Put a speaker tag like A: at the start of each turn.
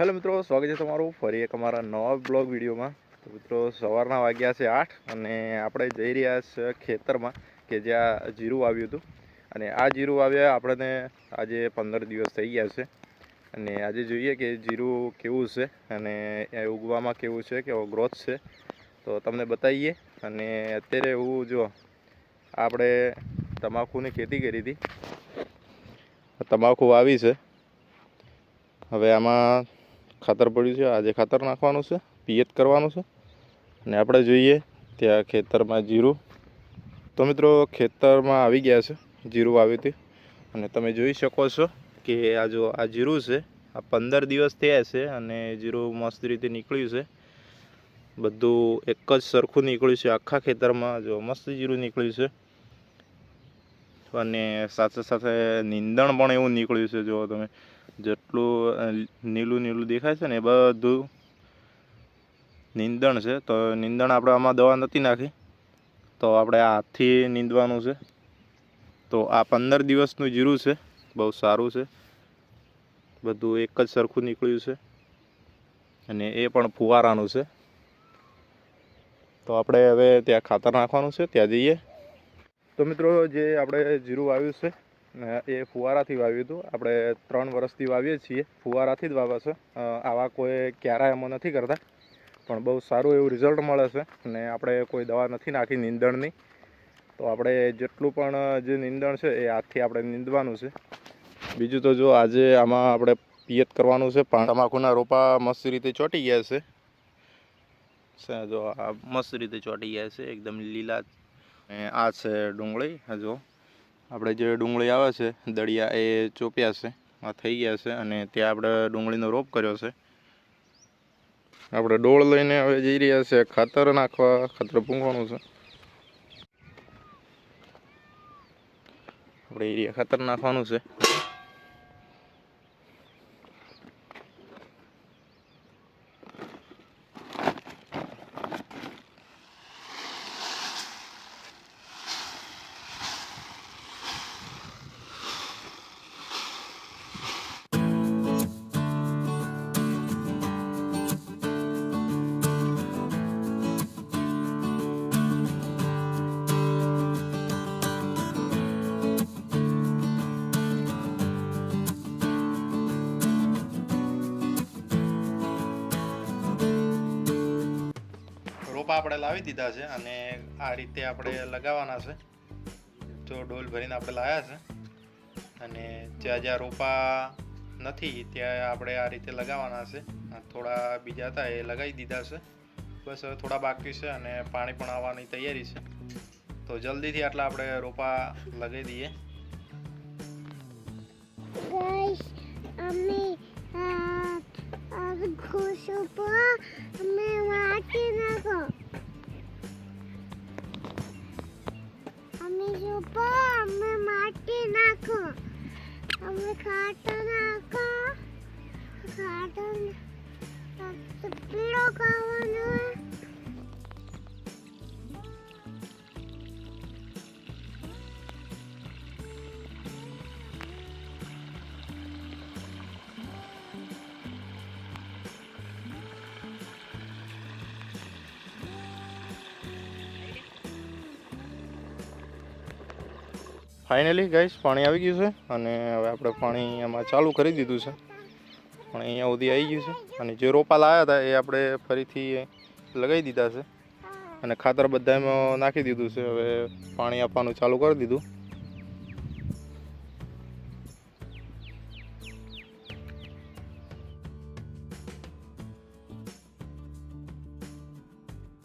A: Hello મિત્રો, સ્વાગત છે તમારું ફરી એક અમારા નવા બ્લોગ વિડીયોમાં. તો મિત્રો, સવારના વાગ્યા છે આઠ અને આપણે જઈ રહ્યા છે ખેતરમાં, કે જ્યાં જીરું આવ્યું હતું. અને આ જીરું આવ્યા આપણને આજે પંદર દિવસ થઈ ગયા છે. અને આજે જોઈએ કે જીરું કેવું છે અને એ ઉગવામાં કેવું છે કેવો ગ્રોથ છે. તો તમને બતાવીએ. અને અત્યારે એવું જો, આપણે તમાકુની ખેતી કરી હતી. તમાકુ આવી છે. હવે આમાં ખાતર પડ્યું છે. આજે ખાતર નાખવાનું છે, પિયત કરવાનું છે. અને આપણે જોઈએ ત્યાં ખેતરમાં જીરું. તો મિત્રો, ખેતરમાં આવી ગયા છે, જીરું આવી હતી. અને તમે જોઈ શકો છો કે આ જો, આ જીરું છે, આ પંદર દિવસ થયા છે અને જીરું મસ્ત રીતે નીકળ્યું છે. બધું એક જ સરખું નીકળ્યું છે આખા ખેતરમાં. જો, મસ્ત જીરું નીકળ્યું છે. અને સાથે સાથે નીંદણ પણ એવું નીકળ્યું છે. જો તમે જેટલું નીલું નીલું દેખાય છે ને એ બધું નીંદણ છે. તો નીંદણ આપણે આમાં દવા નથી નાખી. તો આપણે હાથથી નીંદવાનું છે. તો આ પંદર દિવસનું જીરું છે. બહુ સારું છે. બધું એક જ સરખું નીકળ્યું છે. અને એ પણ ફુવારાનું છે. તો આપણે હવે ત્યાં ખાતર નાખવાનું છે. ત્યાં જઈએ. તો મિત્રો, જે આપણે જીરું વાવ્યું છે એ ફુવારાથી વાવ્યું હતું. આપણે ત્રણ વર્ષથી વાવીએ છીએ. ફુવારાથી જ વાવે છે. આવા કોઈ ક્યારેય એમાં નથી કરતા. પણ બહુ સારું એવું રિઝલ્ટ મળે છે. અને આપણે કોઈ દવા નથી નાખી નીંદણની. તો આપણે જેટલું પણ જે નીંદણ છે એ હાથથી આપણે નીંદવાનું છે. બીજું તો જો આજે આમાં આપણે પિયત કરવાનું છે. તમાકુના રોપા મસ્ત રીતે ચોંટી ગયા છે. જો આ મસ્ત રીતે ચોંટી ગયા છે. એકદમ લીલા. આ છે ડુંગળી. જો આપણે જે ડુંગળી આવે છે, દળિયા એ ચોપ્યા છે, આ થઈ ગયા છે અને ત્યાં આપણે ડુંગળીનો રોપ કર્યો છે. આપણે ડોળ લઈને હવે જઈ રહ્યા છે, ખાતર નાખવા, ખાતર પૂંખવાનું છે. આપણે એરિયા ખાતર નાખવાનું છે. રોપા આપણે લાવી દીધા છે અને આ રીતે આપણે લગાવવાના છે તો ડોલ ભરીને આપણે લાવ્યા છે અને જ્યાં જ્યાં રોપા નથી ત્યાં આપણે આ રીતે લગાવવાના છે થોડા બીજા હતા એ લગાવી દીધા છે બસ હવે થોડા બાકી છે અને પાણી પણ આવવાની તૈયારી છે તો જલ્દીથી આટલા આપણે રોપા લગાવી દઈએ
B: Guys, અમે વાટી નાખો અમે જોપો અમે માટી નાખો. અમે ખાટો નાખો. ખાટા
A: ફાઇનલી ગાઈસ પાણી આવી ગયું છે અને હવે આપણે પાણી એમાં ચાલુ કરી દીધું છે. પણ અહીંયા સુધી આવી ગયું છે અને જે રોપા લાવ્યા હતા એ આપણે ફરીથી લગાવી દીધા છે. અને ખાતર બધા એમાં નાખી દીધું છે. હવે પાણી આપવાનું ચાલુ કરી દીધું.